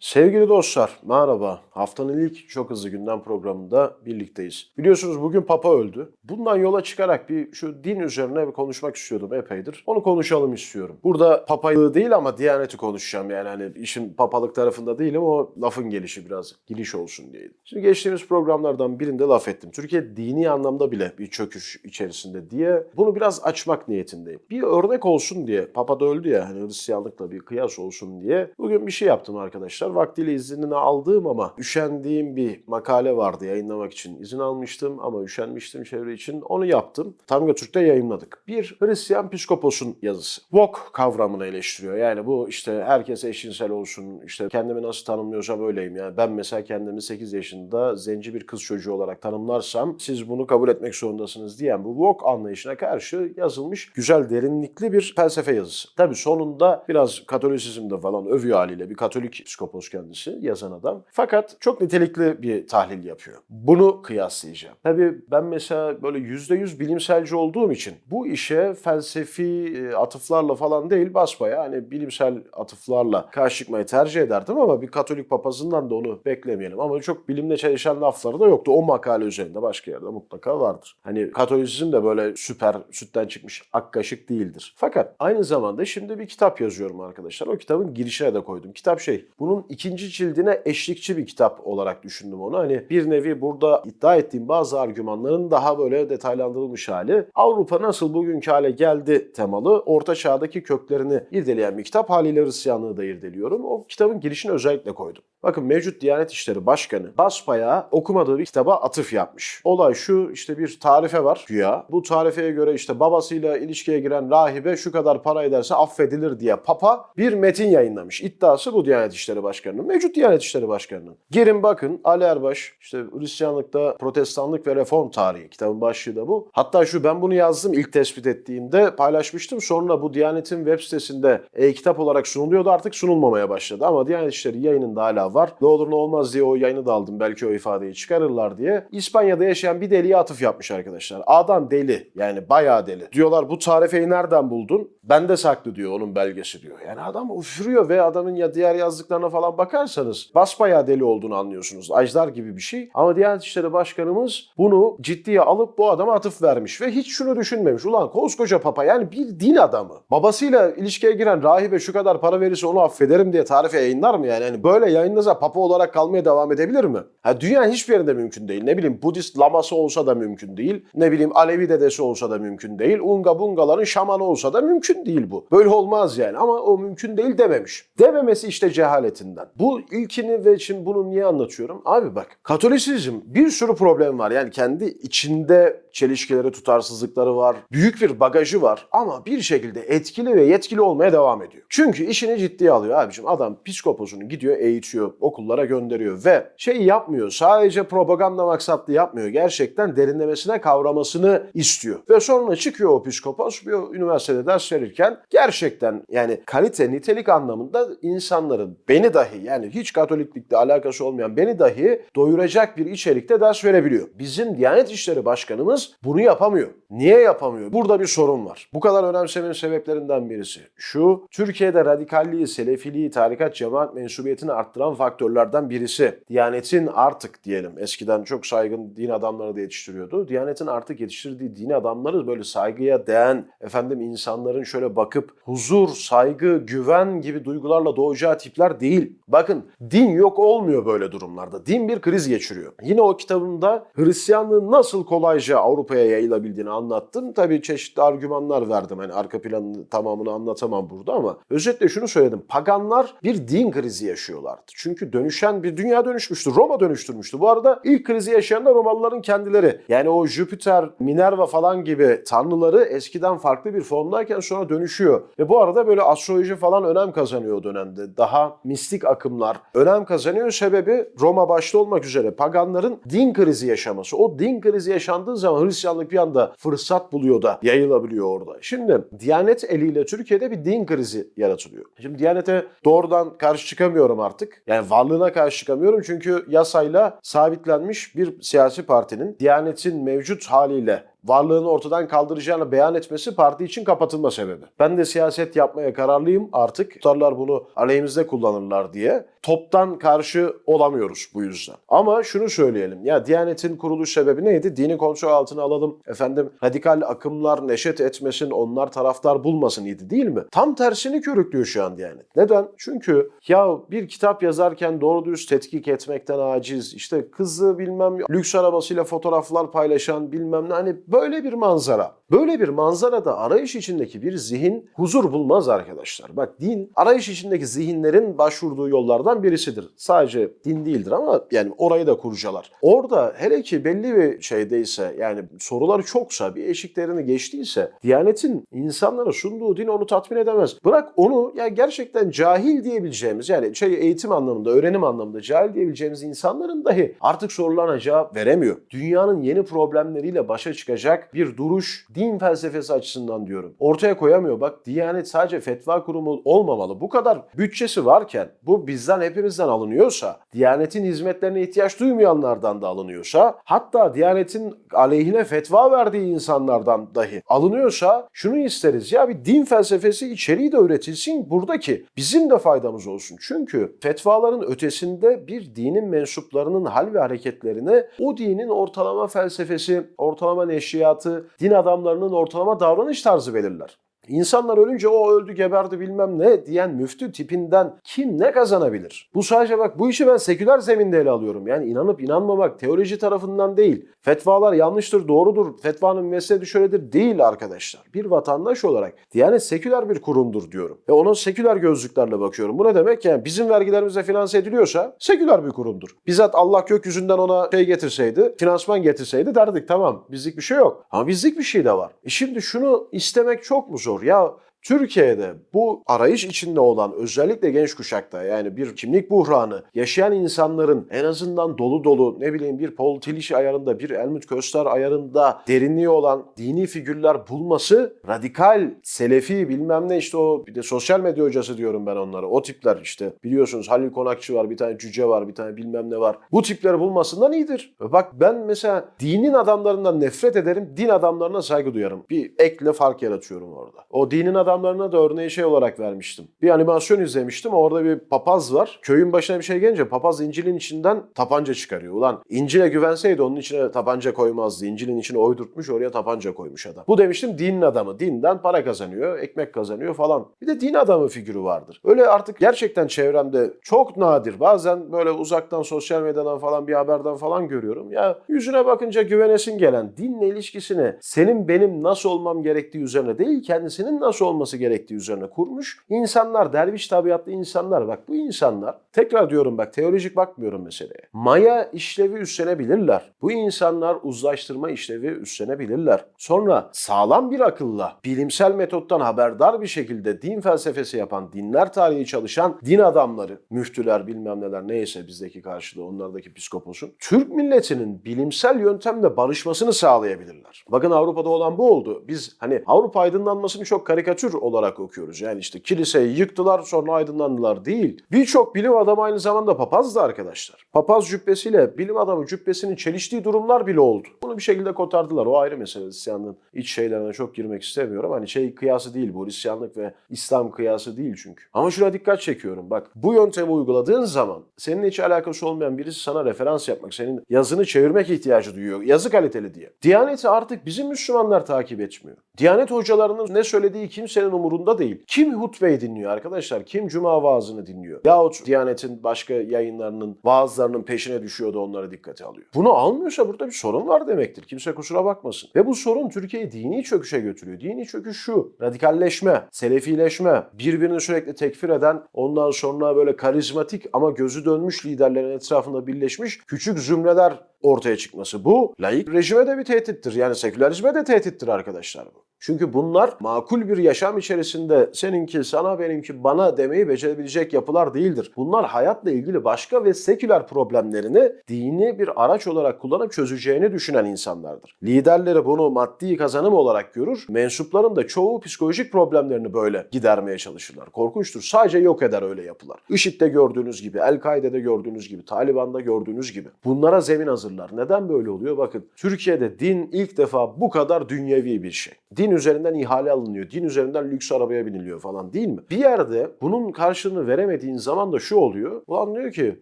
Sevgili dostlar, merhaba. Haftanın ilk çok hızlı gündem programında birlikteyiz. Biliyorsunuz bugün Papa öldü. Bundan yola çıkarak bir şu din üzerine bir konuşmak istiyordum epeydir. Onu konuşalım istiyorum. Burada papalığı değil ama diyaneti konuşacağım. Yani hani işin papalık tarafında değilim o lafın gelişi biraz giriş olsun diye. Şimdi geçtiğimiz programlardan birinde laf ettim. Türkiye dini anlamda bile bir çöküş içerisinde diye bunu biraz açmak niyetindeyim. Bir örnek olsun diye, Papa da öldü ya hani Hristiyanlıkla bir kıyas olsun diye bugün bir şey yaptım arkadaşlar. Vaktiyle iznini aldığım ama üşendiğim bir makale vardı yayınlamak için. izin almıştım ama üşenmiştim çevre için. Onu yaptım. Tamga Türk'te yayınladık. Bir Hristiyan psikoposun yazısı. Woke kavramını eleştiriyor. Yani bu işte herkes eşcinsel olsun, işte kendimi nasıl tanımlıyorsam öyleyim. Yani ben mesela kendimi 8 yaşında zenci bir kız çocuğu olarak tanımlarsam siz bunu kabul etmek zorundasınız diyen bu woke anlayışına karşı yazılmış güzel derinlikli bir felsefe yazısı. Tabii sonunda biraz Katolisizmde falan övüyor haliyle bir Katolik psikopos kendisi yazan adam. Fakat çok nitelikli bir tahlil yapıyor. Bunu kıyaslayacağım. Tabii ben mesela böyle %100 bilimselci olduğum için bu işe felsefi e, atıflarla falan değil basbaya hani bilimsel atıflarla karşı çıkmayı tercih ederdim ama bir Katolik papazından da onu beklemeyelim. Ama çok bilimle çalışan lafları da yoktu. O makale üzerinde başka yerde mutlaka vardır. Hani Katolisizm de böyle süper sütten çıkmış ak kaşık değildir. Fakat aynı zamanda şimdi bir kitap yazıyorum arkadaşlar. O kitabın girişine de koydum. Kitap şey, bunun ikinci cildine eşlikçi bir kitap olarak düşündüm onu. Hani bir nevi burada iddia ettiğim bazı argümanların daha böyle detaylandırılmış hali. Avrupa nasıl bugünkü hale geldi temalı orta çağdaki köklerini irdeleyen bir kitap. Haliyle Hristiyanlığı da irdeliyorum. O kitabın girişini özellikle koydum. Bakın mevcut Diyanet İşleri Başkanı basbayağı okumadığı bir kitaba atıf yapmış. Olay şu işte bir tarife var güya. Bu tarifeye göre işte babasıyla ilişkiye giren rahibe şu kadar para ederse affedilir diye Papa bir metin yayınlamış. İddiası bu Diyanet İşleri Başkanı'nın. Mevcut Diyanet İşleri Başkanı'nın. Girin bakın Ali Erbaş işte Hristiyanlıkta protestanlık ve reform tarihi kitabın başlığı da bu. Hatta şu ben bunu yazdım ilk tespit ettiğimde paylaşmıştım. Sonra bu Diyanet'in web sitesinde e-kitap olarak sunuluyordu artık sunulmamaya başladı. Ama Diyanet İşleri yayınında hala var. Ne olur ne olmaz diye o yayını da aldım. Belki o ifadeyi çıkarırlar diye. İspanya'da yaşayan bir deliye atıf yapmış arkadaşlar. Adam deli. Yani bayağı deli. Diyorlar bu tarifeyi nereden buldun? Bende saklı diyor onun belgesi diyor. Yani adam üfürüyor ve adamın ya diğer yazdıklarına falan bakarsanız basbayağı deli olduğunu anlıyorsunuz. Ajdar gibi bir şey. Ama Diyanet İşleri Başkanımız bunu ciddiye alıp bu adama atıf vermiş ve hiç şunu düşünmemiş. Ulan koskoca papa yani bir din adamı. Babasıyla ilişkiye giren rahibe şu kadar para verirse onu affederim diye tarife yayınlar mı yani? yani böyle yayınlasa papa olarak kalmaya devam edebilir mi? Ha, dünya hiçbir yerinde mümkün değil. Ne bileyim Budist laması olsa da mümkün değil. Ne bileyim Alevi dedesi olsa da mümkün değil. Unga bungaların şamanı olsa da mümkün değil bu. Böyle olmaz yani ama o mümkün değil dememiş. Dememesi işte cehaletinden. Bu ilkini ve şimdi bunu niye anlatıyorum? Abi bak Katolisizm bir sürü problem var. Yani kendi içinde çelişkileri, tutarsızlıkları var. Büyük bir bagajı var ama bir şekilde etkili ve yetkili olmaya devam ediyor. Çünkü işini ciddiye alıyor abicim. Adam psikoposunu gidiyor eğitiyor, okullara gönderiyor ve şey yapmıyor. Sadece propaganda maksatlı yapmıyor. Gerçekten derinlemesine kavramasını istiyor. Ve sonra çıkıyor o psikopos bir üniversitede ders verirken gerçekten yani kalite, nitelik anlamında insanların beni dahi yani hiç katoliklikle alakası olmayan beni dahi doyuracak bir içerikte ders verebiliyor. Bizim Diyanet İşleri Başkanımız bunu yapamıyor. Niye yapamıyor? Burada bir sorun var. Bu kadar önemsemenin sebeplerinden birisi. Şu, Türkiye'de radikalliği, selefiliği, tarikat, cemaat mensubiyetini arttıran faktörlerden birisi. Diyanetin artık diyelim, eskiden çok saygın din adamları da yetiştiriyordu. Diyanetin artık yetiştirdiği din adamları böyle saygıya değen, efendim insanların şöyle bakıp huzur, saygı, güven gibi duygularla doğacağı tipler değil. Bakın din yok olmuyor böyle durumlarda. Din bir kriz geçiriyor. Yine o kitabımda Hristiyanlığın nasıl kolayca Avrupa'ya yayılabildiğini anlattım. Tabii çeşitli argümanlar verdim. Hani arka planını tamamını anlatamam burada ama özetle şunu söyledim. Paganlar bir din krizi yaşıyorlardı. Çünkü dönüşen bir dünya dönüşmüştü. Roma dönüştürmüştü. Bu arada ilk krizi yaşayan da Romalıların kendileri. Yani o Jüpiter, Minerva falan gibi tanrıları eskiden farklı bir formdayken sonra dönüşüyor. Ve bu arada böyle astroloji falan önem kazanıyor o dönemde. Daha mistik akımlar önem kazanıyor. Sebebi Roma başta olmak üzere paganların din krizi yaşaması. O din krizi yaşandığı zaman Hristiyanlık bir anda fırsat buluyor da yayılabiliyor orada. Şimdi Diyanet eliyle Türkiye'de bir din krizi yaratılıyor. Şimdi Diyanet'e doğrudan karşı çıkamıyorum artık. Yani varlığına karşı çıkamıyorum çünkü yasayla sabitlenmiş bir siyasi partinin Diyanet'in mevcut haliyle varlığını ortadan kaldıracağını beyan etmesi parti için kapatılma sebebi. Ben de siyaset yapmaya kararlıyım artık. Tutarlar bunu aleyhimizde kullanırlar diye. Toptan karşı olamıyoruz bu yüzden. Ama şunu söyleyelim. Ya Diyanet'in kuruluş sebebi neydi? Dini kontrol altına alalım. Efendim radikal akımlar neşet etmesin, onlar taraftar bulmasın idi değil mi? Tam tersini körüklüyor şu an Diyanet. Neden? Çünkü ya bir kitap yazarken doğru dürüst tetkik etmekten aciz, işte kızı bilmem lüks arabasıyla fotoğraflar paylaşan bilmem ne hani böyle bir manzara. Böyle bir manzarada arayış içindeki bir zihin huzur bulmaz arkadaşlar. Bak din arayış içindeki zihinlerin başvurduğu yollardan birisidir. Sadece din değildir ama yani orayı da kurcalar. Orada hele ki belli bir şeydeyse yani soruları çoksa bir eşiklerini geçtiyse Diyanet'in insanlara sunduğu din onu tatmin edemez. Bırak onu ya gerçekten cahil diyebileceğimiz yani şey eğitim anlamında, öğrenim anlamında cahil diyebileceğimiz insanların dahi artık sorularına cevap veremiyor. Dünyanın yeni problemleriyle başa çıkacak bir duruş din felsefesi açısından diyorum. Ortaya koyamıyor. Bak Diyanet sadece fetva kurumu olmamalı. Bu kadar bütçesi varken bu bizden hepimizden alınıyorsa, Diyanet'in hizmetlerine ihtiyaç duymayanlardan da alınıyorsa, hatta Diyanet'in aleyhine fetva verdiği insanlardan dahi alınıyorsa şunu isteriz. Ya bir din felsefesi içeriği de üretilsin buradaki bizim de faydamız olsun. Çünkü fetvaların ötesinde bir dinin mensuplarının hal ve hareketlerini o dinin ortalama felsefesi, ortalama neşriyatı, din adamlarının ortalama davranış tarzı belirler. İnsanlar ölünce o öldü geberdi bilmem ne diyen müftü tipinden kim ne kazanabilir? Bu sadece bak bu işi ben seküler zeminde ele alıyorum. Yani inanıp inanmamak teoloji tarafından değil. Fetvalar yanlıştır, doğrudur, fetvanın mesledi şöyledir değil arkadaşlar. Bir vatandaş olarak Diyanet seküler bir kurumdur diyorum. Ve ona seküler gözlüklerle bakıyorum. Bu ne demek? Yani bizim vergilerimizle finanse ediliyorsa seküler bir kurumdur. Bizzat Allah gökyüzünden ona şey getirseydi, finansman getirseydi derdik tamam bizlik bir şey yok. Ama bizlik bir şey de var. E şimdi şunu istemek çok mu zor? Ya Türkiye'de bu arayış içinde olan özellikle genç kuşakta yani bir kimlik buhranı yaşayan insanların en azından dolu dolu ne bileyim bir Paul Tillich ayarında bir Helmut Köster ayarında derinliği olan dini figürler bulması radikal, selefi bilmem ne işte o bir de sosyal medya hocası diyorum ben onlara. O tipler işte biliyorsunuz Halil Konakçı var, bir tane Cüce var, bir tane bilmem ne var. Bu tipleri bulmasından iyidir. Bak ben mesela dinin adamlarından nefret ederim, din adamlarına saygı duyarım. Bir ekle fark yaratıyorum orada. O dinin adamlarına da örneği şey olarak vermiştim. Bir animasyon izlemiştim. Orada bir papaz var. Köyün başına bir şey gelince papaz İncil'in içinden tapanca çıkarıyor. Ulan İncil'e güvenseydi onun içine tapanca koymazdı. İncil'in içine oydurtmuş oraya tapanca koymuş adam. Bu demiştim dinin adamı. Dinden para kazanıyor, ekmek kazanıyor falan. Bir de din adamı figürü vardır. Öyle artık gerçekten çevremde çok nadir. Bazen böyle uzaktan sosyal medyadan falan bir haberden falan görüyorum. Ya yüzüne bakınca güvenesin gelen dinle ilişkisini senin benim nasıl olmam gerektiği üzerine değil kendisinin nasıl olması gerektiği üzerine kurmuş. İnsanlar, derviş tabiatlı insanlar. Bak bu insanlar, tekrar diyorum bak teolojik bakmıyorum meseleye. Maya işlevi üstlenebilirler. Bu insanlar uzlaştırma işlevi üstlenebilirler. Sonra sağlam bir akılla, bilimsel metottan haberdar bir şekilde din felsefesi yapan, dinler tarihi çalışan din adamları, müftüler bilmem neler neyse bizdeki karşılığı onlardaki psikoposun, Türk milletinin bilimsel yöntemle barışmasını sağlayabilirler. Bakın Avrupa'da olan bu oldu. Biz hani Avrupa aydınlanmasını çok karikatür olarak okuyoruz. Yani işte kiliseyi yıktılar sonra aydınlandılar değil. Birçok bilim adamı aynı zamanda papazdı arkadaşlar. Papaz cübbesiyle bilim adamı cübbesinin çeliştiği durumlar bile oldu. Bunu bir şekilde kotardılar. O ayrı mesele. Hristiyanlığın iç şeylerine çok girmek istemiyorum. Hani şey kıyası değil bu. Hristiyanlık ve İslam kıyası değil çünkü. Ama şuna dikkat çekiyorum. Bak bu yöntemi uyguladığın zaman senin hiç alakası olmayan birisi sana referans yapmak, senin yazını çevirmek ihtiyacı duyuyor. Yazı kaliteli diye. Diyaneti artık bizim Müslümanlar takip etmiyor. Diyanet hocalarının ne söylediği kimsenin umurunda değil. Kim hutbeyi dinliyor arkadaşlar? Kim cuma vaazını dinliyor? Yahut Diyanet'in başka yayınlarının vaazlarının peşine düşüyor da onları dikkate alıyor. Bunu almıyorsa burada bir sorun var demektir. Kimse kusura bakmasın. Ve bu sorun Türkiye'yi dini çöküşe götürüyor. Dini çöküş şu. Radikalleşme, selefileşme, birbirini sürekli tekfir eden, ondan sonra böyle karizmatik ama gözü dönmüş liderlerin etrafında birleşmiş küçük zümreler ortaya çıkması. Bu laik rejime de bir tehdittir. Yani sekülerizme de tehdittir arkadaşlar bu. Çünkü bunlar makul bir yaşam yaşam içerisinde seninki sana benimki bana demeyi becerebilecek yapılar değildir. Bunlar hayatla ilgili başka ve seküler problemlerini dini bir araç olarak kullanıp çözeceğini düşünen insanlardır. Liderleri bunu maddi kazanım olarak görür. Mensupların da çoğu psikolojik problemlerini böyle gidermeye çalışırlar. Korkunçtur. Sadece yok eder öyle yapılar. IŞİD'de gördüğünüz gibi, El-Kaide'de gördüğünüz gibi, Taliban'da gördüğünüz gibi. Bunlara zemin hazırlar. Neden böyle oluyor? Bakın Türkiye'de din ilk defa bu kadar dünyevi bir şey. Din üzerinden ihale alınıyor. Din üzerinden lüks arabaya biniliyor falan değil mi? Bir yerde bunun karşılığını veremediğin zaman da şu oluyor. Ulan diyor ki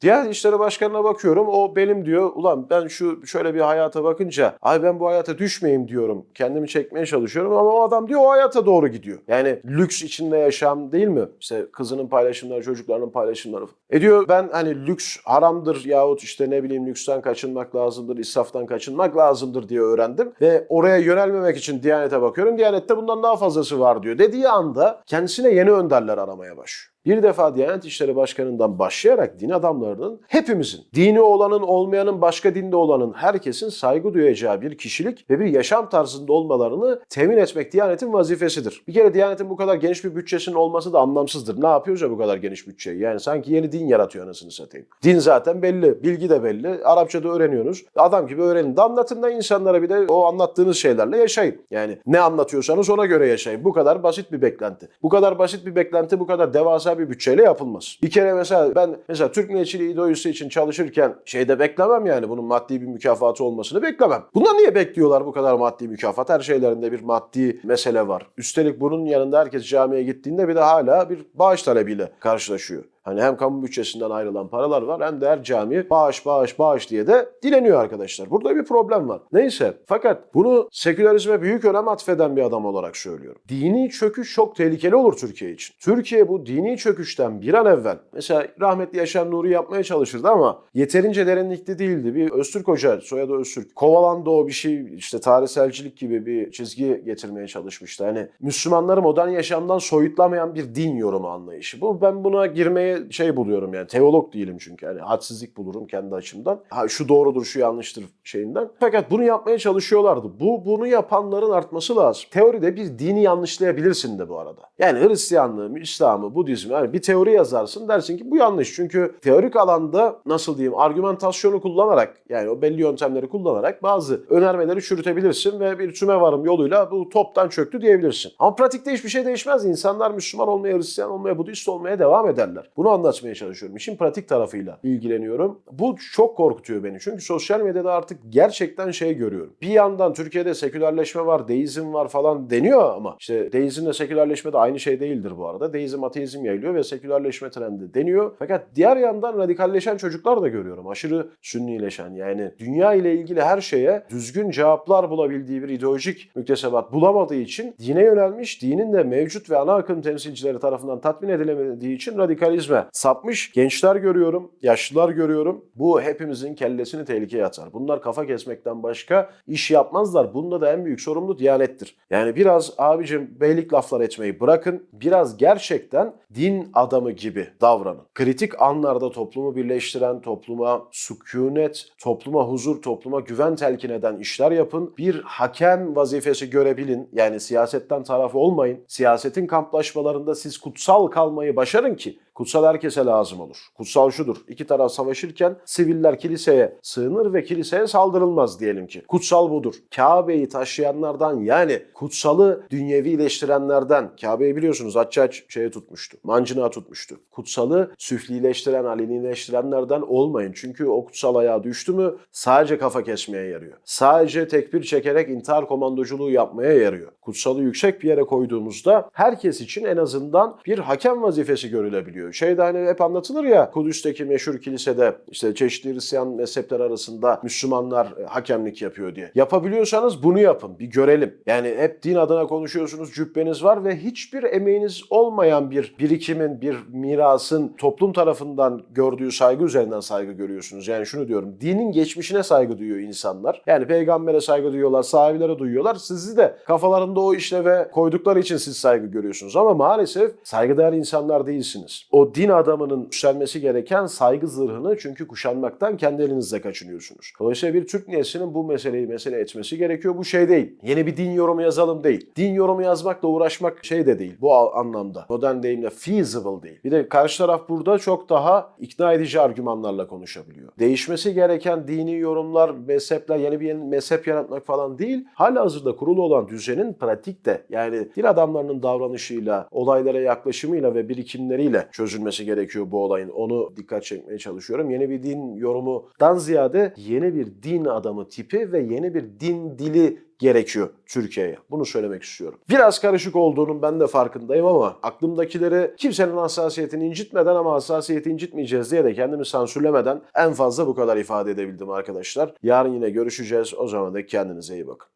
Diyanet İşleri Başkanı'na bakıyorum o benim diyor. Ulan ben şu şöyle bir hayata bakınca ay ben bu hayata düşmeyeyim diyorum. Kendimi çekmeye çalışıyorum ama o adam diyor o hayata doğru gidiyor. Yani lüks içinde yaşam değil mi? İşte kızının paylaşımları, çocuklarının paylaşımları. E diyor ben hani lüks haramdır yahut işte ne bileyim lüksten kaçınmak lazımdır, israftan kaçınmak lazımdır diye öğrendim. Ve oraya yönelmemek için Diyanet'e bakıyorum. Diyanet'te bundan daha fazlası var diyor. Dediği anda kendisine yeni önderler aramaya başlıyor. Bir defa Diyanet İşleri Başkanı'ndan başlayarak din adamlarının hepimizin, dini olanın olmayanın, başka dinde olanın herkesin saygı duyacağı bir kişilik ve bir yaşam tarzında olmalarını temin etmek Diyanet'in vazifesidir. Bir kere Diyanet'in bu kadar geniş bir bütçesinin olması da anlamsızdır. Ne yapıyoruz ya bu kadar geniş bütçeyi? Yani sanki yeni din yaratıyor anasını satayım. Din zaten belli, bilgi de belli. Arapçada öğreniyorsunuz. Adam gibi öğrenin de anlatın da insanlara bir de o anlattığınız şeylerle yaşayın. Yani ne anlatıyorsanız ona göre yaşayın. Bu kadar basit bir beklenti. Bu kadar basit bir beklenti bu kadar devasa bir bütçeyle yapılmaz. Bir kere mesela ben mesela Türk milliyetçiliği ideolojisi için çalışırken şeyde beklemem yani bunun maddi bir mükafatı olmasını beklemem. Bundan niye bekliyorlar bu kadar maddi mükafat? Her şeylerinde bir maddi mesele var. Üstelik bunun yanında herkes camiye gittiğinde bir de hala bir bağış talebiyle karşılaşıyor. Hani hem kamu bütçesinden ayrılan paralar var hem de her cami bağış bağış bağış diye de dileniyor arkadaşlar. Burada bir problem var. Neyse fakat bunu sekülerizme büyük önem atfeden bir adam olarak söylüyorum. Dini çöküş çok tehlikeli olur Türkiye için. Türkiye bu dini çöküşten bir an evvel mesela rahmetli Yaşar Nuri yapmaya çalışırdı ama yeterince derinlikli değildi. Bir Öztürk Hoca soyadı Öztürk kovalandı o bir şey işte tarihselcilik gibi bir çizgi getirmeye çalışmıştı. Hani Müslümanları modern yaşamdan soyutlamayan bir din yorumu anlayışı. Bu ben buna girmeye şey buluyorum yani teolog değilim çünkü yani hadsizlik bulurum kendi açımdan. Ha, şu doğrudur şu yanlıştır şeyinden. Fakat bunu yapmaya çalışıyorlardı. Bu bunu yapanların artması lazım. Teoride bir dini yanlışlayabilirsin de bu arada. Yani Hristiyanlığı, İslam'ı, Budizmi yani bir teori yazarsın dersin ki bu yanlış. Çünkü teorik alanda nasıl diyeyim argümantasyonu kullanarak yani o belli yöntemleri kullanarak bazı önermeleri çürütebilirsin ve bir tümevarım yoluyla bu toptan çöktü diyebilirsin. Ama pratikte hiçbir şey değişmez. İnsanlar Müslüman olmaya, Hristiyan olmaya, Budist olmaya devam ederler. Bunu anlatmaya çalışıyorum. İşin pratik tarafıyla ilgileniyorum. Bu çok korkutuyor beni. Çünkü sosyal medyada artık gerçekten şey görüyorum. Bir yandan Türkiye'de sekülerleşme var, deizm var falan deniyor ama işte deizmle sekülerleşme de aynı şey değildir bu arada. Deizm ateizm yayılıyor ve sekülerleşme trendi deniyor. Fakat diğer yandan radikalleşen çocuklar da görüyorum. Aşırı sünnileşen yani dünya ile ilgili her şeye düzgün cevaplar bulabildiği bir ideolojik müktesebat bulamadığı için dine yönelmiş, dinin de mevcut ve ana akım temsilcileri tarafından tatmin edilemediği için radikalizme sapmış gençler görüyorum, yaşlılar görüyorum. Bu hepimizin kellesini tehlikeye atar. Bunlar kafa kesmekten başka iş yapmazlar. Bunda da en büyük sorumlu Diyanettir. Yani biraz abicim beylik laflar etmeyi bırakın. Biraz gerçekten din adamı gibi davranın. Kritik anlarda toplumu birleştiren, topluma sükunet, topluma huzur, topluma güven telkin eden işler yapın. Bir hakem vazifesi görebilin. Yani siyasetten taraf olmayın. Siyasetin kamplaşmalarında siz kutsal kalmayı başarın ki Kutsal herkese lazım olur. Kutsal şudur. İki taraf savaşırken siviller kiliseye sığınır ve kiliseye saldırılmaz diyelim ki. Kutsal budur. Kabe'yi taşıyanlardan yani kutsalı dünyevileştirenlerden Kabe'yi biliyorsunuz Haccac şeye tutmuştu. Mancınığa tutmuştu. Kutsalı süflileştiren, alenileştirenlerden olmayın. Çünkü o kutsal ayağa düştü mü sadece kafa kesmeye yarıyor. Sadece tekbir çekerek intihar komandoculuğu yapmaya yarıyor. Kutsalı yüksek bir yere koyduğumuzda herkes için en azından bir hakem vazifesi görülebiliyor. Şeyde hani hep anlatılır ya Kudüs'teki meşhur kilisede işte çeşitli Hristiyan mezhepler arasında Müslümanlar e, hakemlik yapıyor diye. Yapabiliyorsanız bunu yapın. Bir görelim. Yani hep din adına konuşuyorsunuz, cübbeniz var ve hiçbir emeğiniz olmayan bir birikimin, bir mirasın toplum tarafından gördüğü saygı üzerinden saygı görüyorsunuz. Yani şunu diyorum. Dinin geçmişine saygı duyuyor insanlar. Yani peygambere saygı duyuyorlar, sahabilere duyuyorlar. Sizi de kafalarında anda o işleve koydukları için siz saygı görüyorsunuz. Ama maalesef saygıdeğer insanlar değilsiniz. O din adamının yükselmesi gereken saygı zırhını çünkü kuşanmaktan kendi elinizle kaçınıyorsunuz. Dolayısıyla bir Türk neslinin bu meseleyi mesele etmesi gerekiyor. Bu şey değil. Yeni bir din yorumu yazalım değil. Din yorumu yazmakla uğraşmak şey de değil bu anlamda. Modern deyimle feasible değil. Bir de karşı taraf burada çok daha ikna edici argümanlarla konuşabiliyor. Değişmesi gereken dini yorumlar, mezhepler, yeni bir yeni mezhep yaratmak falan değil. Hala hazırda kurulu olan düzenin pratikte yani din adamlarının davranışıyla, olaylara yaklaşımıyla ve birikimleriyle çözülmesi gerekiyor bu olayın. Onu dikkat çekmeye çalışıyorum. Yeni bir din yorumundan ziyade yeni bir din adamı tipi ve yeni bir din dili gerekiyor Türkiye'ye. Bunu söylemek istiyorum. Biraz karışık olduğunun ben de farkındayım ama aklımdakileri kimsenin hassasiyetini incitmeden ama hassasiyeti incitmeyeceğiz diye de kendimi sansürlemeden en fazla bu kadar ifade edebildim arkadaşlar. Yarın yine görüşeceğiz. O zaman da kendinize iyi bakın.